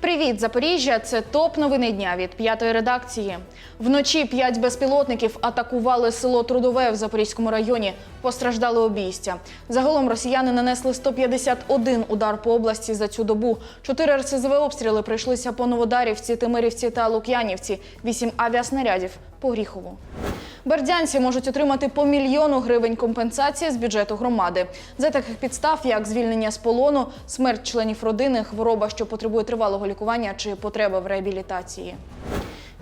Привіт, Запоріжжя! Це топ новини дня від п'ятої редакції. Вночі п'ять безпілотників атакували село Трудове в Запорізькому районі. Постраждали обійстя. Загалом росіяни нанесли 151 удар по області за цю добу. Чотири РСЗВ обстріли прийшлися по Новодарівці, Тимирівці та Лук'янівці. Вісім авіаснарядів по Гріхову. Бердянці можуть отримати по мільйону гривень компенсації з бюджету громади. За таких підстав, як звільнення з полону, смерть членів родини, хвороба, що потребує тривалого лікування чи потреба в реабілітації.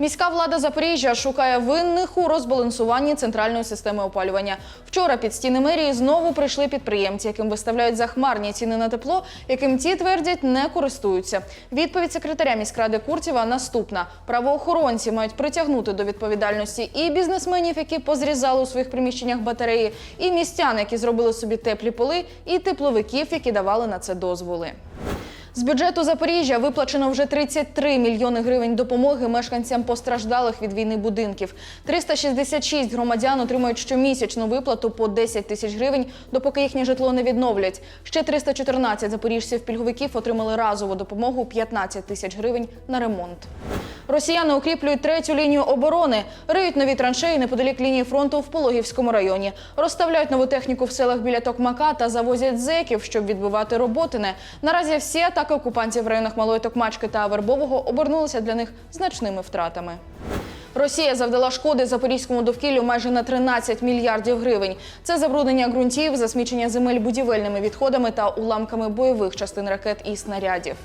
Міська влада Запоріжжя шукає винних у розбалансуванні центральної системи опалювання. Вчора під стіни мерії знову прийшли підприємці, яким виставляють захмарні ціни на тепло, яким ті твердять не користуються. Відповідь секретаря міськради Куртєва наступна: правоохоронці мають притягнути до відповідальності і бізнесменів, які позрізали у своїх приміщеннях батареї, і містян, які зробили собі теплі поли, і тепловиків, які давали на це дозволи. З бюджету Запоріжжя виплачено вже 33 мільйони гривень допомоги мешканцям постраждалих від війни будинків. 366 громадян отримують щомісячну виплату по 10 тисяч гривень, допоки їхнє житло не відновлять. Ще 314 запоріжців-пільговиків отримали разову допомогу 15 тисяч гривень на ремонт. Росіяни укріплюють третю лінію оборони, риють нові траншеї неподалік лінії фронту в Пологівському районі, розставляють нову техніку в селах біля Токмака та завозять зеків, щоб відбивати роботине. Наразі всі атаки окупантів в районах Малої Токмачки та Вербового обернулися для них значними втратами. Росія завдала шкоди запорізькому довкіллю майже на 13 мільярдів гривень. Це забруднення ґрунтів, засмічення земель будівельними відходами та уламками бойових частин ракет і снарядів.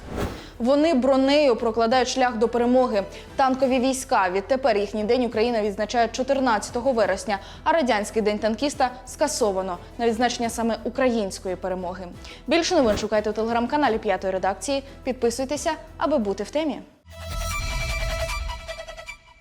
Вони бронею прокладають шлях до перемоги. Танкові війська відтепер їхній день Україна відзначає 14 вересня, а радянський день танкіста скасовано на відзначення саме української перемоги. Більше новин шукайте у телеграм-каналі П'ятої редакції. Підписуйтеся, аби бути в темі.